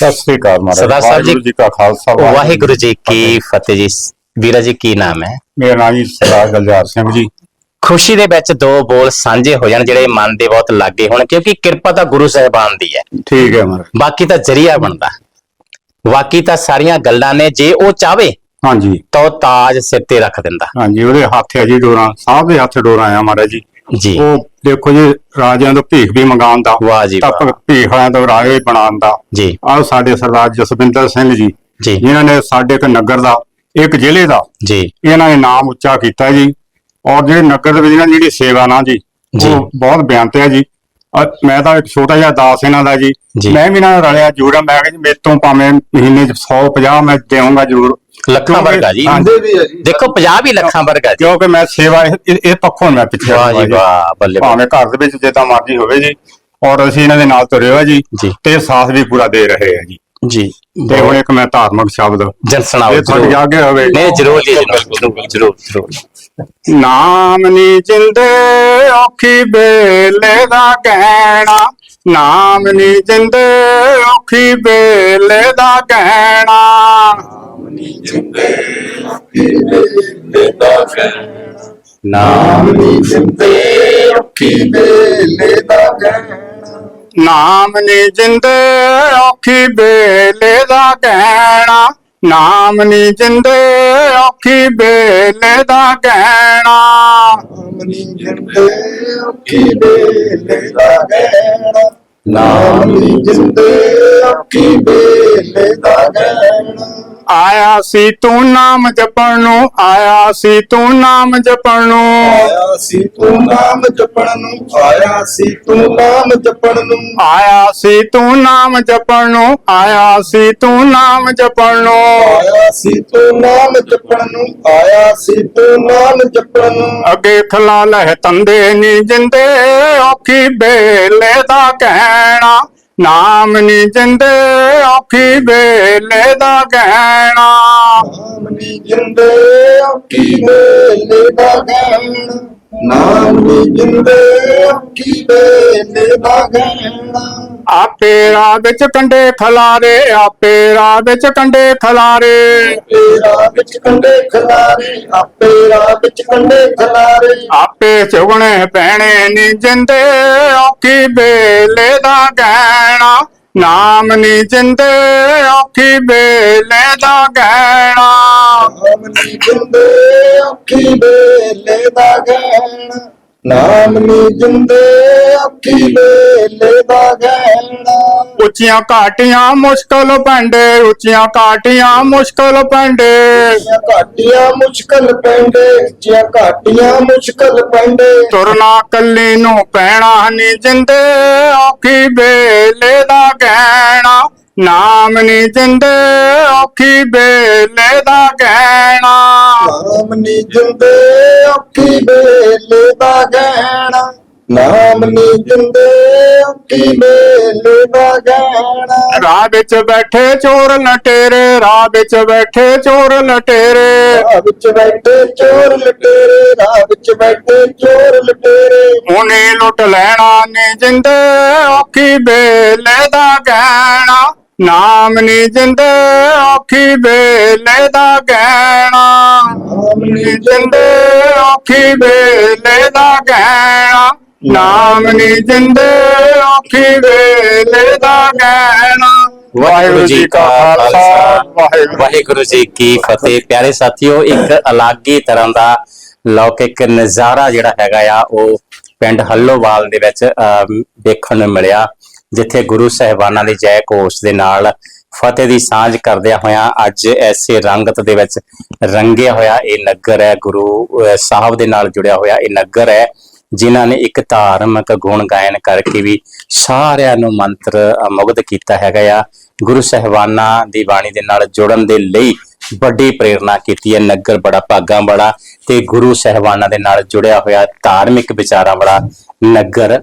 ਸਤਿ ਸ੍ਰੀ ਅਕਾਲ ਮਹਾਰਾਜ। ਸਰਦਾਰ ਸਾਹਿਬ ਜੀ- ਜੀ ਕਾ ਖਾਲਸਾ ਵਾਹਿਗੁਰੂ ਜੀ ਕੀ ਫਤਿਹ। ਜੀ। ਵੀਰਾ ਜੀ ਕੀ ਨਾਮ ਹੈ? ਮੇਰਾ ਨਾਮ ਜੀ ਸਰਦਾਰ ਗਲਜਾਰ ਸਿੰਘ ਜੀ। ਖੁਸ਼ੀ ਦੇ ਵਿੱਚ ਦੋ ਬੋਲ ਸਾਂਝੇ ਹੋ ਜਾਣ ਜਿਹੜੇ ਮਨ ਦੇ ਬਹੁਤ ਲਾਗੇ ਹੋਣ ਕਿਉਂਕਿ ਕਿਰਪਾ ਤਾਂ ਗੁਰੂ ਸਾਹਿਬਾਨ ਦੀ ਹੈ। ਠੀਕ ਹੈ ਮਹਾਰਾਜ। ਬਾਕੀ ਤਾਂ ਜਰੀਆ ਬਣਦਾ। ਬਾਕੀ ਤਾਂ ਸਾਰੀਆਂ ਗੱਲਾਂ ਨੇ ਜੇ ਉਹ ਚਾਵੇ ਹਾਂਜੀ। ਤਾਂ ਉਹ ਤਾਜ ਸਿਰ ਤੇ ਰੱਖ ਦਿੰਦਾ। ਹਾਂਜੀ ਉਹਦੇ ਹੱਥ ਹੈ ਜੀ ਡੋਰਾਂ ਸਾਹਿਬ ਦੇ ਹੱਥ ਡੋਰਾਂ ਆ ਮਹਾਰਾਜ ਜੀ। ਜੀ। ਉਹ ਦੇਖੋ ਜੀ ਰਾਜਿਆਂ ਤੋਂ ਭੀਖ ਵੀ ਮੰਗਾਉਣ ਦਾ ਵਾਹ ਜੀ ਤਾਂ ਵਾਹ। ਭੀਖ ਵਾਲਿਆਂ ਤੋਂ ਰਾਜੇ ਬਣਾਉਣ ਦਾ ਜੀ। ਆਹ ਸਾਡੇ ਸਰਦਾਰ ਜਸਵਿੰਦਰ ਸਿੰਘ ਜੀ ਜੀ। ਜਿਨ੍ਹਾਂ ਨੇ ਸਾਡੇ ਇੱਕ ਨਗਰ ਦਾ ਇੱਕ ਜ਼ਿਲ੍ਹੇ ਦਾ ਜੀ। ਇਹਨਾਂ ਨੇ ਨਾਮ ਉੱਚਾ ਕੀਤਾ ਜੀ। ਔਰ ਜਿਹੜੇ ਨਗਰ ਦੇ ਵਿੱਚ ਇਹਨਾਂ ਦੀ ਜਿਹੜੀ ਸੇਵਾ ਨਾ ਜੀ ਜੀ। ਉਹ ਬਹੁਤ ਬਿਆਨਤ ਹੈ ਜੀ। ਅਹ ਮੈਂ ਤਾਂ ਇੱਕ ਛੋਟਾ ਜਿਹਾ ਦਾਸ ਇਹਨਾਂ ਦਾ ਜੀ। ਜੀ। ਮੈਂ ਵੀ ਇਹਨਾਂ ਨਾਲ ਰਲਿਆ ਜੂੜਾ ਮੈਂ ਕਿਹਾ ਜੀ ਮੇਰੇ ਤੋਂ ਭਾਵੇਂ ਮਹੀਨੇ ਚ 150 ਮੈਂ ਦੇਵਾਂਗਾ ਜ਼ਰੂਰ। ਲੱਖਾਂ ਵਰਗਾ ਜੀ। ਹਾਂਜੀ। ਵੀ ਹੈ ਜੀ। ਦੇਖੋ 50 ਵੀ ਲੱਖਾਂ ਵਰਗਾ ਜੀ। ਕਿਉਂਕਿ ਮੈਂ ਸੇਵਾ ਇਹ- ਇਹ ਇਹ ਪੱਖੋਂ ਮੈਂ ਪਿੱਛੇ ਵਾਹ ਹਟੂੰਗਾ ਜੀ ਵਾਹ ਬੱਲੇ। ਭਾਵੇਂ ਘਰ ਦੇ ਵਿੱਚ ਜਿੱਦਾਂ ਮਰਜ਼ੀ ਹੋਵੇ ਜੀ ਔਰ ਅਸੀਂ ਇਹਨਾਂ ਦੇ ਨਾਲ ਤੁਰੇ ਹੋ ਜੀ ਜੀ। ਤੇ ਸਾਥ ਵੀ ਪੂਰਾ ਦੇ ਰਹੇ ਆ ਜੀ। ਜੀ। ਤੇ ਹੁਣ ਇੱਕ ਮੈਂ ਧਾਰਮਿਕ ਸ਼ਬਦ ਜਨ ਸੁਣਾਓ ਇਹ ਤੁਹਾਡੀ ਆਗੇ ਹੋਵੇ ਨਹੀਂ ਜਰੂਰ ਜੀ ਜਰੂਰ ਜਰੂਰ ਜਰੂਰ ਨਾਮ ਨੀ ਜਿੰਦੇ ਔਖੀ ਬੇਲੇ ਦਾ ਕਹਿਣਾ। ਨਾਮ ਨੀ ਜਿੰਦੇ ਔਖੀ ਬੇਲੇ ਦਾ ਕਹਿਣਾ। ਨਾਮ ਨੇ ਜਿੰਦੇ ਔਖੀ ਬੇਲੇ ਦਾ ਕਹਿਣਾ। ਨਾਮ ਨੀ ਜਿੰਦੇ ਔਖੀ ਬੇਲੇ ਦਾ ਕਹਿਣਾ। ਨਾਮ ਨੀ ਜਿੰਦੇ ਔਖੀ ਬੇਲੇ ਦਾ ਕਹਿਣਾ। ਨਾਮ ਨੀ ਜਿੰਦੇ ਔਖੀ ਬੇਲੇ ਦਾ ਕਹਿਣਾ। ਆਇਆ ਸੀ ਤੂੰ ਨਾਮ ਜਪਣ ਨੂੰ ਆਇਆ ਸੀ ਤੂੰ ਨਾਮ ਜਪਣ ਨੂੰ। ਆਇਆ ਸੀ ਤੂੰ ਨਾਮ ਜਪਣ ਨੂੰ ਆਇਆ ਸੀ ਤੂੰ ਨਾਮ ਜਪਣ ਨੂੰ। ਆਇਆ ਸੀ ਤੂੰ ਨਾਮ ਜਪਣ ਨੂੰ ਆਇਆ ਸੀ ਤੂੰ ਨਾਮ ਜਪਣ ਨੂੰ। ਆਇਆ ਸੀ ਤੂੰ ਨਾਮ ਜਪਣ ਨੂੰ ਆਇਆ ਸੀ ਤੂੰ ਨਾਮ ਜਪਣ ਨੂੰ। ਅੱਗੇ ਖਲਾ ਲਹਿ ਤੰਦੇ ਨੀ ਜਿੰਦੇ ਔਖੀ ਬੇਲੇ ਦਾ ਕਹਿਣਾ। ਨਾਮ ਨੀ ਜਿੰਦੇ ਔਖੀ ਵੇਲੇ ਦਾ ਗਹਿਣਾ। ਨਾਮ ਨੀ ਜਿੰਦੇ ਔਖੀ ਵੇਲੇ ਦਾ ਗਹਿਣਾ। ਜਿੰਦੇ ਅੱਖੀ ਗਹਿਣਾ। ਆਪੇ ਰਾਹ ਵਿੱਚ ਕੰਡੇ ਖਲਾਰੇ ਆਪੇ ਰਾਹ ਵਿੱਚ ਕੰਡੇ ਖਲਾਰੇ। ਤੇਰਾ ਵਿੱਚ ਕੰਡੇ ਖਲਾਰੇ ਆਪੇ ਰਾਹ ਵਿੱਚ ਕੰਡੇ ਖਲਾਰੇ। ਆਪੇ ਚੁਗਣੇ ਪੈਣੇ ਨੀ ਜਿੰਦੇ ਔਖੀ ਬੇਲੇ ਦਾ ਕਹਿਣਾ ਨਾਮ ਨੀ ਜਿੰਦੇ ਔਖੀ ਬੇਲੇ ਦਾ ਕਹਿਣਾ ਨਾਮ ਨੀ ਜਿੰਦੇ ਅੱਖੀ ਬੇਲੇ ਦਾ ਗਹਿਣਾ। ਨਾਮ ਨੀ ਜਿੰਦੇ ਅੱਖੀ ਬੇਲੇ ਦਾ ਗਹਿਣਾ। ਉੱਚੀਆਂ ਘਾਟੀਆਂ ਮੁਸ਼ਕਲ ਪੈਂਦੇ ਉੱਚੀਆਂ ਘਾਟੀਆਂ ਮੁਸ਼ਕਲ ਪੈਂਦੇ। ਉੱਚੀਆਂ ਘਾਟੀਆਂ ਮੁਸ਼ਕਲ ਪੈਂਦੇ ਉੱਚੀਆਂ ਘਾਟੀਆਂ ਮੁਸ਼ਕਲ ਪੈਂਦੇ। ਤੁਰਨਾ ਕੱਲੀ ਨੂੰ ਪੈਣਾ ਨੀ ਜਿੰਦੇ ਔਖੀ ਬੇਲੇ ਦਾ ਕਹਿਣਾ ਨਾਮ ਨੀ ਜਿੰਦੇ ਔਖੀ ਬੇਲੇ ਦਾ ਕਹਿਣਾ ਨਾਮ ਨੀ ਜਿੰਦੇ ਅੱਖੀ ਬੇਲੇ ਦਾ ਗਹਿਣਾ। ਨਾਮ ਨੀ ਜਿੰਦੇ ਅੱਖੀ ਬੇਲੇ ਦਾ ਗਹਿਣਾ। ਰਾਹ ਵਿੱਚ ਬੈਠੇ ਚੋਰ ਲਟੇਰੇ ਰਾਹ ਵਿੱਚ ਬੈਠੇ ਚੋਰ ਲਟੇਰੇ। ਰਾਹ ਵਿੱਚ ਬੈਠੇ ਚੋਰ ਲਟੇਰੇ ਰਾਹ ਵਿੱਚ ਬੈਠੇ ਚੋਰ ਲਟੇਰੇ। ਉਹਨੇ ਲੁੱਟ ਲੈਣਾ ਨੀ ਜਿੰਦੇ ਔਖੀ ਬੇਲੇ ਦਾ ਕਹਿਣਾ ਨਾਮ ਨੀ ਜਿੰਦੇ ਔਖੀ ਬੇਲੇ ਦਾ ਕਹਿਣਾ ਨਾਮ ਨੀ ਜਿੰਦੇ ਔਖੀ ਬੇਲੇ ਦਾ ਕਹਿਣਾ ਨਾਮ ਨੀ ਜਿੰਦੇ ਔਖੀ ਬੇਲੇ ਦਾ ਕਹਿਣਾ ਵਾਹਿਗੁਰੂ ਜੀ ਕਾ ਖਾਲਸਾ। ਵਾਹਿਗੁਰੂ ਜੀ ਕੀ ਫਤਿਹ। ਪਿਆਰੇ ਸਾਥੀਓ ਇੱਕ ਅਲੱਗ ਹੀ ਤਰ੍ਹਾਂ ਦਾ ਲੌਕਿਕ ਨਜ਼ਾਰਾ ਜਿਹੜਾ ਹੈਗਾ ਆ ਉਹ ਪਿੰਡ ਹੱਲੋਵਾਲ ਦੇ ਵਿੱਚ ਦੇਖਣ ਨੂੰ ਮਿਲਿਆ ਜਿੱਥੇ ਗੁਰੂ ਸਹਿਬਾਨਾਂ ਦੀ ਜੈ ਘੋਸ਼ ਦੇ ਨਾਲ ਫਤਿਹ ਦੀ ਸਾਂਝ ਕਰਦਿਆਂ ਹੋਇਆਂ ਅੱਜ ਐਸੇ ਰੰਗਤ ਦੇ ਵਿੱਚ ਰੰਗਿਆ ਹੋਇਆ ਇਹ ਨਗਰ ਹੈ ਗੁਰੂ ਅਹ, ਸਾਹਿਬ ਦੇ ਨਾਲ ਜੁੜਿਆ ਹੋਇਆ ਇਹ ਨਗਰ ਹੈ ਜਿਨ੍ਹਾਂ ਨੇ ਇੱਕ ਧਾਰਮਿਕ ਗੁਣ ਗਾਇਨ ਕਰਕੇ ਵੀ ਸਾਰਿਆਂ ਨੂੰ ਮੰਤਰ ਮੁਗਧ ਕੀਤਾ ਹੈਗਾ ਆ। ਗੁਰੂ ਸਹਿਬਾਨਾਂ ਦੀ ਬਾਣੀ ਦੇ ਨਾਲ ਜੁੜਨ ਦੇ ਲਈ ਵੱਡੀ ਪ੍ਰੇਰਣਾ ਕੀਤੀ ਹੈ ਨਗਰ ਬੜਾ ਭਾਗਾਂ ਵਾਲਾ ਤੇ ਗੁਰੂ ਸਹਿਬਾਨਾਂ ਦੇ ਨਾਲ ਜੁੜਿਆ ਹੋਇਆ ਧਾਰਮਿਕ ਵਿਚਾਰਾਂ ਵਾਲਾ ਨਗਰ